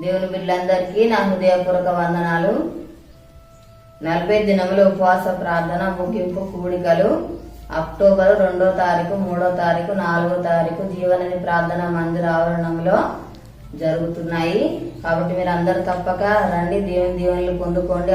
దేవుని బిడ్డలందరికీ నా హృదయపూర్వక వందనాలు. నలభై దినముల ఉపవాస ప్రార్థన ముగింపు కూడికలు అక్టోబర్ రెండో తారీఖు మూడో తారీఖు నాలుగో తారీఖు జీవనని ప్రార్థన మందిర ఆవరణంలో జరుగుతున్నాయి. కాబట్టి మీరు అందరు తప్పక రండి దేవుని దీవెనలు పొందుకోండి.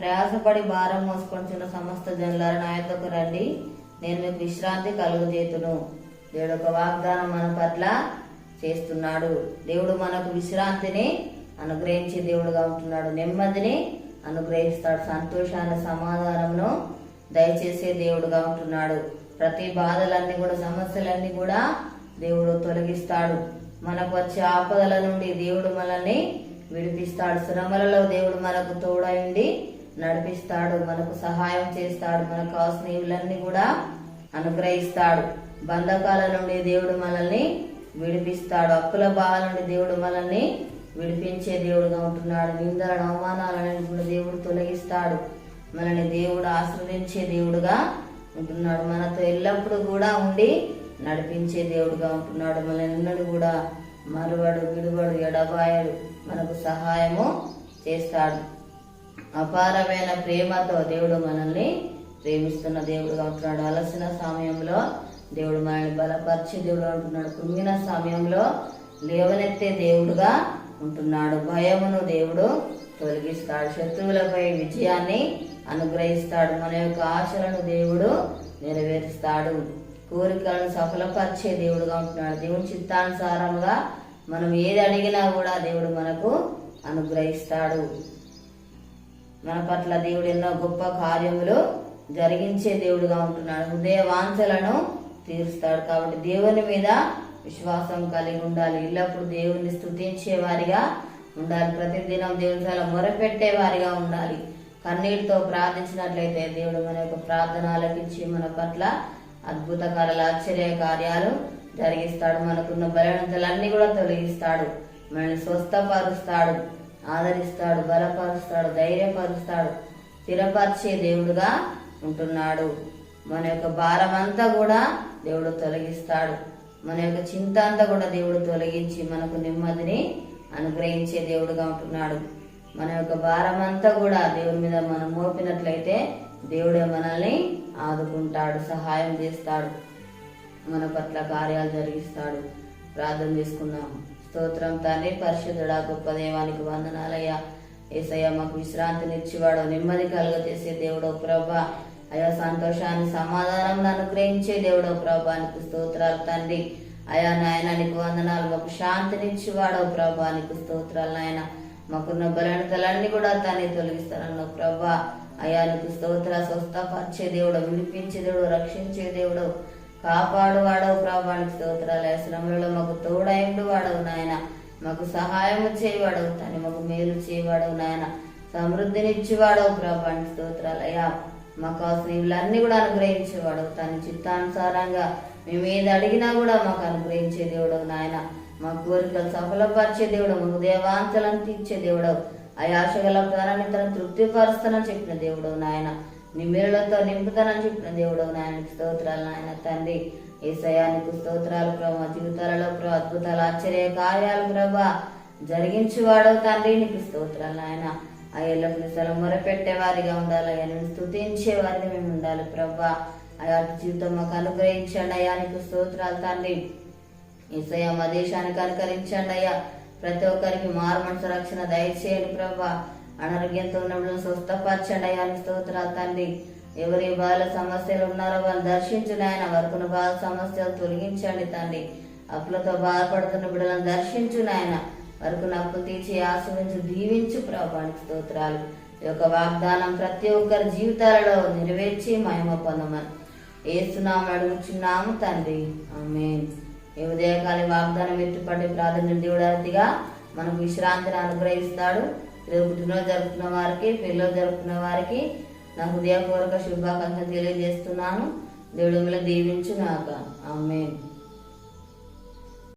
ప్రయాసపడి భారం మోసుకొంచున్న సమస్త జనులారా నా రండి. నేను మీకు విశ్రాంతి కలుగజేతును దేవుడు ఒక వాగ్దానం మన పట్ల చేస్తున్నాడు. దేవుడు మనకు విశ్రాంతిని అనుగ్రహించే దేవుడుగా ఉంటున్నాడు. నెమ్మదిని అనుగ్రహిస్తాడు. సంతోషాన్ని సమాధానమును దయచేసే దేవుడుగా ఉంటున్నాడు. ప్రతి బాధలన్నీ కూడా సమస్యలన్నీ కూడా దేవుడు తొలగిస్తాడు. మనకు వచ్చే ఆపదల నుండి దేవుడు మనల్ని విడిపిస్తాడు. శ్రమలలో దేవుడు మనకు తోడైండి నడిపిస్తాడు మనకు సహాయం చేస్తాడు మనకు కావాల్సినవులన్నీ కూడా అనుగ్రహిస్తాడు. బంధకాల నుండి దేవుడు మనల్ని విడిపిస్తాడు. అప్పుల బాధల నుండి దేవుడు మనల్ని విడిపించే దేవుడుగా ఉంటున్నాడు. నిందల అవమానాలను కూడా దేవుడు తొలగిస్తాడు. మనల్ని దేవుడు ఆశ్రయించే దేవుడుగా ఉంటున్నాడు. మనతో ఎల్లప్పుడూ కూడా ఉండి నడిపించే దేవుడుగా ఉంటున్నాడు. మనల్ని కూడా మరువడు విడువడు ఎడబాయడు. మనకు సహాయము చేస్తాడు. అపారమైన ప్రేమతో దేవుడు మనల్ని ప్రేమిస్తున్న దేవుడుగా ఉంటున్నాడు అలసిన సమయంలో దేవుడు మనల్ని బలపరిచే దేవుడు ఉంటున్నాడు కృంగిన సమయంలో లేవనెత్తే దేవుడుగా ఉంటున్నాడు. భయమును దేవుడు తొలగిస్తాడు. శత్రువులపై విజయాన్ని అనుగ్రహిస్తాడు. మన యొక్క ఆశలను దేవుడు నెరవేరుస్తాడు. కోరికలను సఫలపరిచే దేవుడుగా ఉంటున్నాడు. దేవుని చిత్తానుసారంగా మనం ఏది అడిగినా కూడా దేవుడు మనకు అనుగ్రహిస్తాడు. మన పట్ల దేవుడు ఎన్నో గొప్ప కార్యములు జరిగించే దేవుడుగా ఉంటున్నాడు. హృదయ వాంఛలను తీరుస్తాడు కాబట్టి దేవుని మీద విశ్వాసం కలిగి ఉండాలి. ఎల్లప్పుడు దేవుణ్ణి స్తుతించే వారిగా ఉండాలి. ప్రతిదినం దేవుని చాలా మొరపెట్టే వారిగా ఉండాలి. కన్నీటితో ప్రార్థించినట్లయితే దేవుడు మన యొక్క ప్రార్థన ఆలకించి మన పట్ల అద్భుత కార్యాలు ఆశ్చర్య కార్యాలు జరిగిస్తాడు. మనకున్న బలహీనతలన్నీ కూడా తొలగిస్తాడు. మనల్ని స్వస్థపరుస్తాడు. ఆదరిస్తాడు బలపరుస్తాడు ధైర్యపరుస్తాడు స్థిరపరిచే దేవుడుగా ఉంటున్నాడు. మన యొక్క భారమంతా కూడా దేవుడు తొలగిస్తాడు. మన యొక్క చింత అంతా కూడా దేవుడు తొలగించి మనకు నెమ్మదిని అనుగ్రహించే దేవుడుగా ఉంటున్నాడు. మన యొక్క భారం అంతా కూడా దేవుని మీద మనం మోపినట్లయితే దేవుడే మనల్ని ఆదుకుంటాడు సహాయం చేస్తాడు మన పట్ల కార్యాలు జరిగిస్తాడు. ప్రార్థన చేసుకున్నాము స్తోత్రం. తండ్రి పరిశుద్ధుడా గొప్ప దేవానికి వందనాలయ్యా. ఏసయ్య మాకు విశ్రాంతినిచ్చేవాడు నెమ్మది కలుగజేసే దేవుడో ప్రభా. అయా సంతోషాన్ని సమాధానం అనుగ్రహించే దేవుడో ప్రభానికి స్తోత్రాలు తండ్రి. అయా నాయన నీకు వందనాలు. మాకు శాంతినిచ్చేవాడో ప్రభానికి స్తోత్రాలు నాయన. మాకున్న బలహీనతలన్నీ కూడా తనే తొలగిస్తానన్న ప్రభా. అయానికి స్తోత్ర స్వస్థపరిచే దేవుడు విడిపించే దేవుడు రక్షించే దేవుడు. కాపాడు వాడవు ప్రభానికి స్తోత్రాలు శ్రమలలో మాకు తోడైండు వాడవు నాయన. మాకు సహాయం చేయవాడవు తని మాకు మేలు చేయవాడవు నాయన. సమృద్ధినిచ్చేవాడవు ప్రభానికి స్తోత్రాలు. అయ్యా మాకు కావాల్సిన కూడా అనుగ్రహించేవాడవు. తన చిత్తానుసారంగా మేము ఏది అడిగినా కూడా మాకు అనుగ్రహించే దేవుడు నాయన. మా కోరికలు సఫలపరిచే దేవుడు మాకు దేవాంతలను తీర్చే దేవుడు ఆ ఆశగల ప్రాణాన్ని తన తృప్తిపరుస్తానని చెప్పిన దేవుడు నాయన. నిమిరులతో నింపుతానని చెప్పిన దేవుడు నాయనకి స్తోత్రాలు నాయన తండ్రి. ఏసయానికి స్తోత్రాలు ప్రభా. జీవితాలలో ప్రభు అద్భుతాలు ఆశ్చర్య కార్యాలు ప్రభా. జరిగించి వాడవు తండ్రి నీకు స్తోత్రాలు నాయన. ఆ ఎల్లప్పుడు స్థలం మొరపెట్టే వారిగా ఉండాలి. అయ్యా నేను స్తుతించే వారిని మేము ఉండాలి ప్రభా. అయా జీవితం మాకు అనుగ్రహించండి అయ్యా నీకు స్తోత్రాలు తండ్రి. ఈసయ మా దేశానికి అనుకరించండి అయ్యా. ప్రతి ఒక్కరికి మారు మనసు రక్షణ దయచేయండి ప్రభా. అనారోగ్యంతో ఉన్నప్పుడు స్వస్థపరచండి అయ్యాన్ని స్తోత్ర తండ్రి. ఎవరి బాల సమస్యలు ఉన్నారో వాళ్ళు దర్శించిన ఆయన. వరకున్న బాల సమస్యలు తొలగించండి తండ్రి. అప్పులతో బాధపడుతున్న బిడ్డలను దర్శించు నాయన వరకు అప్పు తీర్చి ఆశ్రయించు దీవించు ప్రభానికి స్తోత్రాలు. ఈ యొక్క వాగ్దానం ప్రతి ఒక్కరి జీవితాలలో నెరవేర్చి మహిమ పొందమని. ఏస్తున్నాము అడుగుచున్నాము తండ్రి. ఆమె ఈ ఉదయకాలి వాగ్దానం ఎత్తుపడి ప్రాధాన్యత దేవుడాదిగా మనకు విశ్రాంతిని అనుగ్రహిస్తాడు. రేపు పుట్టినరోజు జరుపుకున్న వారికి పెళ్ళిలో జరుపుకున్న వారికి నా హృదయపూర్వక శుభాకాంక్షలు తెలియజేస్తున్నాను. దేవుడు మిమ్మల్ని దీవించు నాక అమ్మే